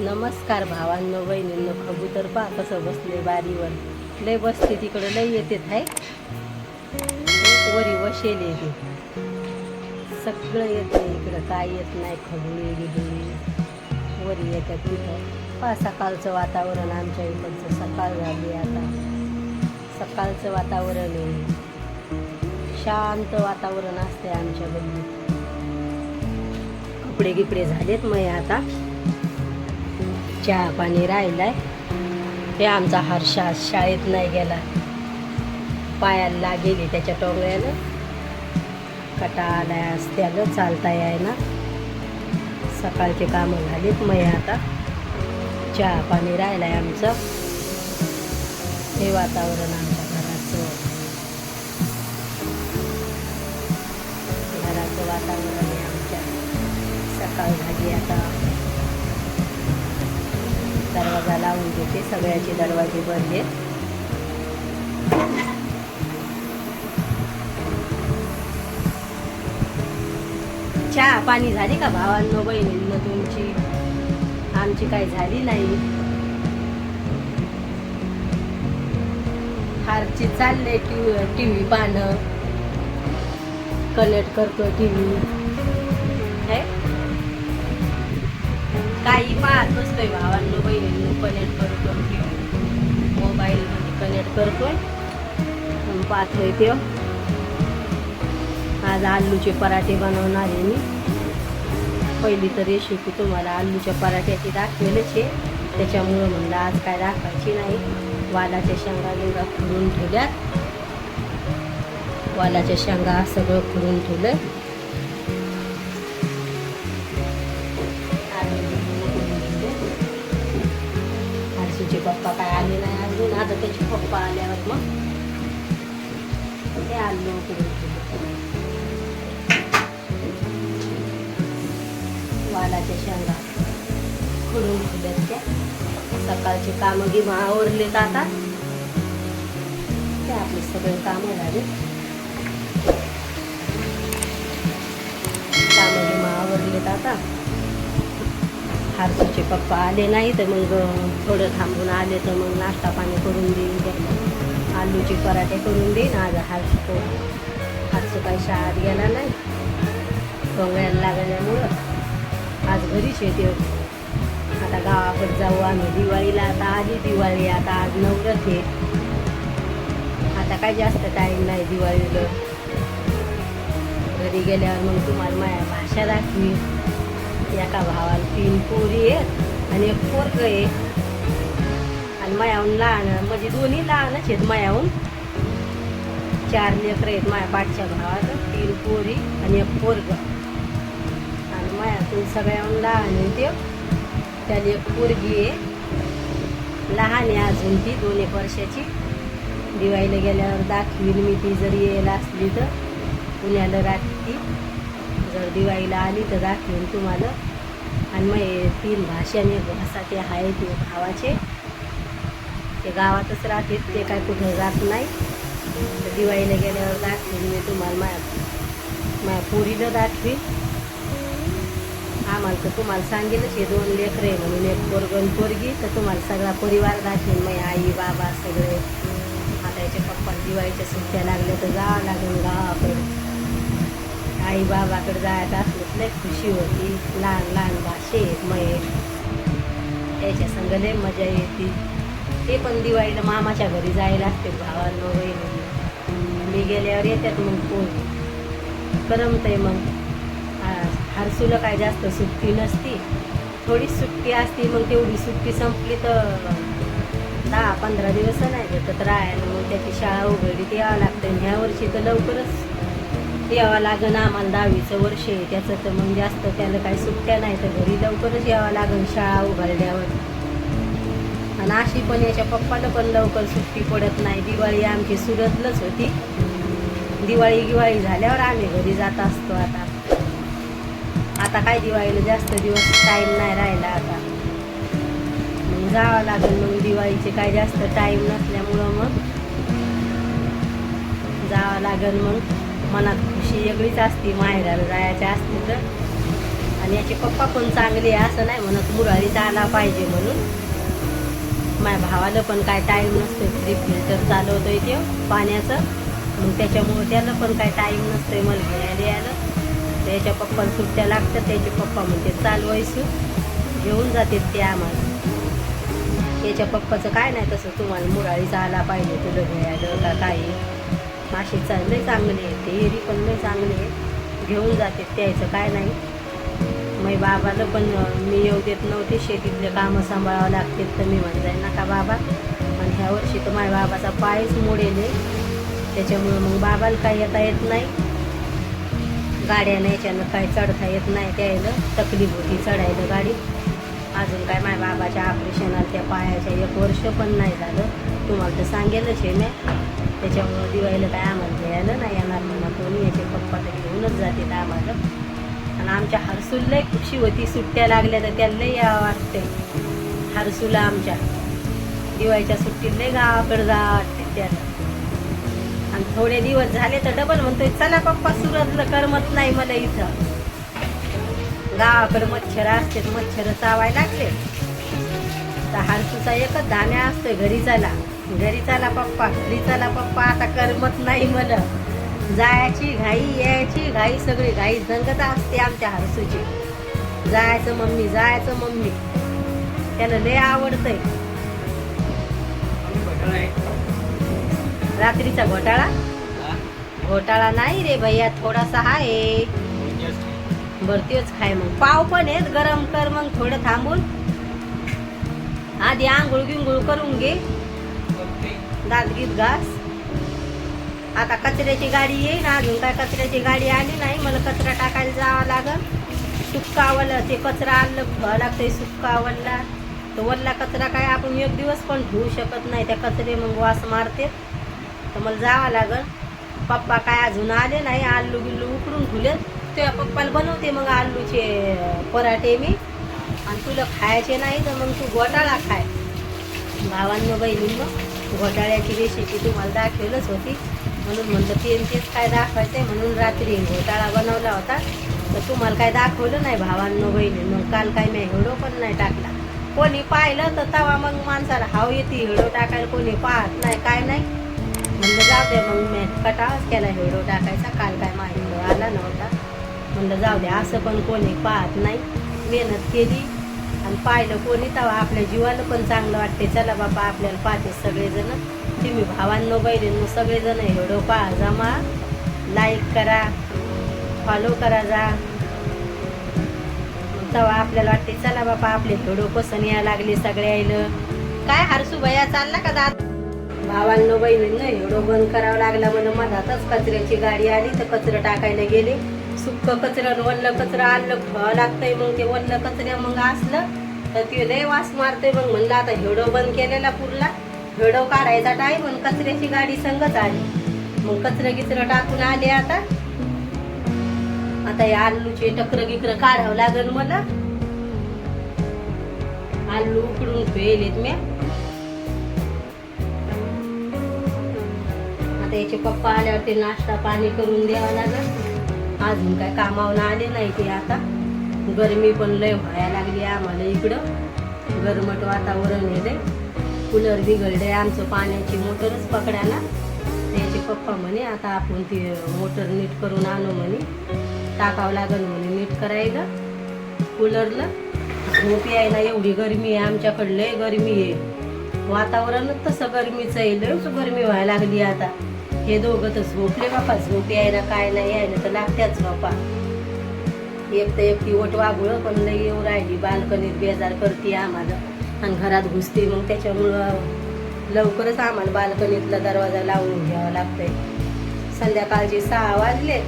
नमस्कार भावांनो बहिणींनो कबूतर पा कसं बसले बारीवर. लय बसते तिकडं लय येते हाय. वरी वशेल येते सगळं येतं इकडं काय येत नाही खबुळी बिबुळी वरी येतात तिथं पा सकाळचं वातावरण आमच्या इकडचं सकाळ झाली आता. सकाळचं वातावरण आहे. शांत वातावरण असते आमच्या गल्लीत कपडे गिपडे झालेत मग आता. चहा पाणी राहिलाय. हे आमचा हर्षा शाळेत नाही गेला. पायाला गेली त्याच्या टोंगळ्यानं. कटा आलाय आज चालता ना सकाळचे कामं झालीत मग आता. चहा पाणी राहिलाय आमचं. हे वातावरण आमच्या घराचं. घराचं वातावरण आहे आमच्या. सकाळ झाली आता. दरवाजा लावून घेते म्हणजे सगळ्याचे दरवाजे भरले. चहा पाणी झाली का भावांनो बहिणींनो तुमची? आमची काही झाली नाही. हारची चालले टी टी व्ही पाहणं कनेक्ट करतो टी व्ही काही पाहतोच काही भावांनो बहिणींनो. कनेक्ट करतो. मोबाईलमध्ये कनेक्ट करतो. पाहतोय ते. आज आलूचे पराठे बनवणार आहे मी. पहिली तर रेसिपी तुम्हाला आलूच्या पराठ्याची दाखवेलच आहे. त्याच्यामुळं म्हणलं आज काय दाखवायची नाही. वालाच्या शेंगा बिंगा खुडून ठेवल्यात. वालाच्या शेंगा सगळं खुडून ठेवलं. त्याचे पप्पा आल्यावर मग ते आलो वालाच्या शेंगा खुडून ठेवल्यात त्या. सकाळचे कामं गिमा आवरले जातात ते आपले सगळे कामं झाले. कामं गिमा आवरलेत जातात हारसूचे पप्पा आले नाही तर मग थोडं थांबून आले तर मग नाश्ता पाणी करून देईन त्यांना आलूचे पराठे करून देईन. आज हारसू तो हारसू काही शाळेत गेला नाही. टोंगळ्याला लागल्यामुळं आज घरीच येते आता गावाकडे जाऊ आम्ही. दिवाळीला आता आली दिवाळी आता आज नवरच आहे. आता काय जास्त टाईम नाही दिवाळीला. घरी गेल्यावर मग तुम्हाला माझ्या भाषा दाखवी एका भावाला तीन पोरी आहेत आणि एक पोरग आहे. आणि मायाहून लहान म्हणजे दोन्ही लहानच आहेत मायाहून. चार लेकर आहेत माया पाठच्या भावाचं तीन पोरी आणि एक पोरग. आणि मायातून सगळ्याहून लहान आहे ते. त्याला एक पोरगी आहे. लहान आहे अजून ती दोन एक वर्षाची. दिवाळीला गेल्यावर दाखवीन मी ती जर यायला असली तर. पुण्याला राहते ती. जर दिवाळीला आली तर दाखवीन तुम्हाला. आणि मग तीन भाषाने भाषा ते आहे ते भावाचे. ते गावातच राहते ते काय कुठं जात नाही. तर दिवाळीला गेल्यावर दाखवीन मी तुम्हाला माया माया पुरीला दाखवीन. आम्हाला तर तुम्हाला सांगेलच हे दोन लेकरं आहे म्हणून एक पोरगण पोरगी. तर तुम्हाला सगळा परिवार दाखवेन मग आई बाबा सगळे. आता याच्या पप्पा दिवाळीच्या सुट्ट्या लागल्या तर जावं लागेल गावाकडे. आई बाबाकडे जायचं असलं लय खुशी होती. लहान लहान भाषे आहेत त्याच्या याच्या संग लय मजा येते. ते पण दिवाळीला मामाच्या घरी जायला असते भावांना वहिनी मी गेल्यावर येतात मग कोण? करमतंय मग. हरसूला काय जास्त सुट्टी नसती. थोडी सुट्टी असती मग तेवढी सुट्टी संपली तर दहा पंधरा दिवस नाही भेटत राहायला. मग त्याची शाळा उघडली यावं लागतं ह्या वर्षी तर लवकरच यावं लागेल आम्हाला दहावीचं वर्ष आहे त्याचं तर मग जास्त त्याला काही सुट्ट्या नाही तर घरी लवकरच यावं लागेल शाळा उघडल्यावर. आणि अशी पण याच्या पप्पाला पण लवकर सुट्टी पडत नाही. दिवाळी आमची सुरतलंच होती. दिवाळी गिवाळी झाल्यावर आम्ही घरी जात असतो आता. आता काय दिवाळीला जास्त दिवस टाईम नाही राहिला आता. मग जावं लागेल मग दिवाळीचे काय जास्त टाईम नसल्यामुळं मग जावं लागेल मग. मनात खुशी वेगळीच असते माहेराला जायची असते तर. आणि याचे पप्पा पण चांगले आहे असं नाही म्हणत मुरारीचा आला पाहिजे म्हणून. माझ्या भावाला पण काय टाईम नसतो फ्री फिल्टर चालवतोय ते पाण्याचं. मग त्याच्यामुळे त्याला पण काय टाईम नसतोय मला घ्यायला यायला. त्याच्या पप्पाला सुट्ट्या लागतात त्याचे पप्पा म्हणते चालवायचं घेऊन जाते ते आम्हाला. त्याच्या पप्पाचं काय नाही तसं तुम्हाला मुराळीचा आला पाहिजे तुला घ्यायला का काही? मासे चांगले चांगले आहे ते एरी पण लय चांगले आहे घेऊन जाते त्याचं काय नाही. मग बाबाला पण मी येऊ देत नव्हते शेतीतले कामं सांभाळावं लागते तर मी म्हणताय का बाबा. आणि ह्या वर्षी तर माझ्या बाबाचा पायच मोडेले. त्याच्यामुळं मग बाबाला काय येता येत नाही. गाड्या न्यायच्यानं काय चढता येत नाही त्यायला. तकलीफ होती चढायला गाडी. अजून काय माझ्या बाबाच्या ऑपरेशनात त्या पायाच्या एक वर्ष पण नाही झालं. तुम्हाला तर सांगेलच हे मी. त्याच्यामुळं दिवाळीला काय आम्हाला घ्यायला नाही येणार म्हणा. कोणी याचे पप्पा तर घेऊनच जाते आम्हाला आणि आमच्या हरसूल खुशी होती. सुट्ट्या लागल्या तर त्याला यावं वाटते हरसूला आमच्या. दिवाळीच्या सुट्टीत गावाकडे जा वाटते त्याला. आणि थोडे दिवस झाले तर डबल म्हणतोय चला पप्पा सुरतला करमत नाही मला इथं. गावाकडे मच्छर असते मच्छर चावायला लागले. तर हरसूचा एकच धान्या असतोय घरी चला. घरी चला पप्पा घरी चला पप्पा आता करमत नाही मला. जायची घाई यायची घाई सगळी घाई दंगता असते आमच्या हरसूची. जायचं मम्मी जायचं मम्मी. त्याला लय आवडतंय. रात्रीचा घोटाळा? घोटाळा नाही रे भैया थोडासा आहे. बरं खाय मग. पाव पण आहेत गरम कर मग थोडं थांबून. आधी आंघोळ गिंघोळ करून घे. दात गीत घास. आता कचऱ्याची गाडी येईल अजून काय कचऱ्याची गाडी आली नाही मला कचरा टाकायला जावं लागल. सुक्कावलं ते कचरा आणलं लागतंय सुक्का आवडला तर वल्ला कचरा काय आपण एक दिवस पण धुवू शकत नाही त्या कचरे मग वास मारते. तर मला जावं लागल. पप्पा काय अजून आले नाही आलू बिल्लू उकडून धुले त्या पप्पाला बनवते मग आलूचे पराठे मी. आणि तुला खायचे नाही तर मग तू घोटाळा खाय. भावांनो मग घोटाळ्याची रेसिपी तुम्हाला दाखवलंच होती. म्हणून म्हणलं ते तेच काय दाखवायचं आहे म्हणून रात्री घोटाळा बनवला होता. तर तुम्हाला काय दाखवलं नाही भावांनो बहिणीनं? काल काय मी हेडो पण नाही टाकला. कोणी पाहिलं तर तवा मग माणसाला हाव येते हेडो टाकायला कोणी पाहत नाही काय नाही. म्हणलं जाऊ दे मग मी कटाळच केला हेडो टाकायचा काल काय माझा हिडो आला नव्हता. म्हणलं जाऊ दे असं पण कोणी पाहत नाही. मेहनत केली. आणि पाहिलं कोणी तेव्हा आपल्या जीवाला पण चांगलं वाटते चला बाबा आपल्याला पाहते सगळेजण. तुम्ही भावांनो बहिणींनो सगळेजण एवढं पहा. जमा लाईक करा फॉलो करा जा. तेव्हा आपल्याला वाटते चला बाबा आपले व्हिडिओ पसंत यायला लागले सगळे यायला. काय हरसू भैया चालला का दादा? भावांनो बहिणींना एवढं बंद करावं लागला म्हणून मधातच कचऱ्याची गाडी आली तर कचरं टाकायला गेले. सुक्क कचरं वल्ल कचरा आणलं ठेवावं लागतंय मग ते वल्ल कचऱ्या मग असलं तर ते लय वास मारतंय मग म्हणलं आता हेडो बंद केलेला पुरला. हेडो काढायचा टाईम आणि कचऱ्याची गाडी संगत आली मग कचरं गिचरं टाकून आले आता. आता हे आलूचे टकर गिकर काढावं लागेल मला. आलू उकडून ठेवलेत मी आता याचे पप्पा आल्यावर ते नाश्ता पाणी करून द्यावं लागेल अजून काय कामावून आले नाही ते आता. गरमी पण लय व्हायला लागली आम्हाला इकडं. गरमट वातावरण आहे कूलर बिघडले आमचं पाण्याची मोटरच पकडायला त्याचे पप्पा म्हणे आता आपण ती मोटर नीट करून आणू म्हणे. टाकावं लागेल म्हणे नीट करायला. कूलरला. झोप यायला एवढी गरमी आहे आमच्याकडलं गरमी आहे. वातावरणच तसं गरमीचं आहे लयच गरमी व्हायला लागली आता. हे दोघं तर झोपले बापा झोप यायला काय नाही यायला तर लागत्याच बापा. एक तर एकटी ओट वागुळं पण लई येऊ राहिली बाल्कनीत बेजार करते आम्हाला. आणि घरात घुसते मग त्याच्यामुळं लवकरच आम्हाला बाल्कनीतला दरवाजा लावून घ्यावा लागतंय. संध्याकाळचे सहा वाजले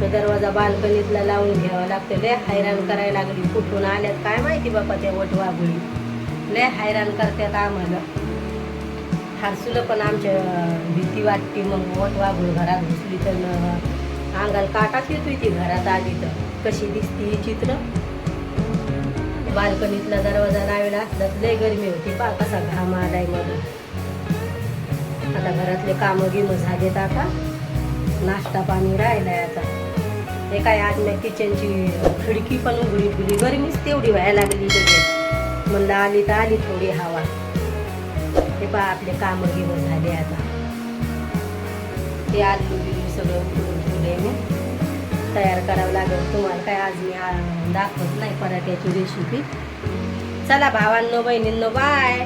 तर दरवाजा बाल्कनीतला लावून घ्यावा लागतं लय हैराण करायला लागली कुठून आल्यात काय माहिती बापा त्या वट वागुळी लय हैराण करतात आम्हाला. हरसूला पण आमच्या भीती वाटते. मग वट वाघूळ घरात घुसली तर न- अंगाला काटाच येतोय ती घरात आली तर. कशी दिसती ही चित्र? बाल्कनीतला दरवाजा लावला असला लय गरमी होती पा कसा घाम आलाय मला. आता घरातले कामं गिमं झालेत आता. नाश्ता पाणी राहिलाय आता. हे काय आज मी किचनची खिडकी पण उघडी ठेवली. गरमीच तेवढी व्हायला लागली म्हणलं आली तर आली थोडी हवा. हे पहा आपले कामं गिमं झाले आता. ते आलू बिलू सगळं उकडून ठेवले मी. तयार करावं लागेल. तुम्हाला काय आज मी दाखवत नाही पराठ्याची रेसिपी चला भावांनो बहिणींनो बाय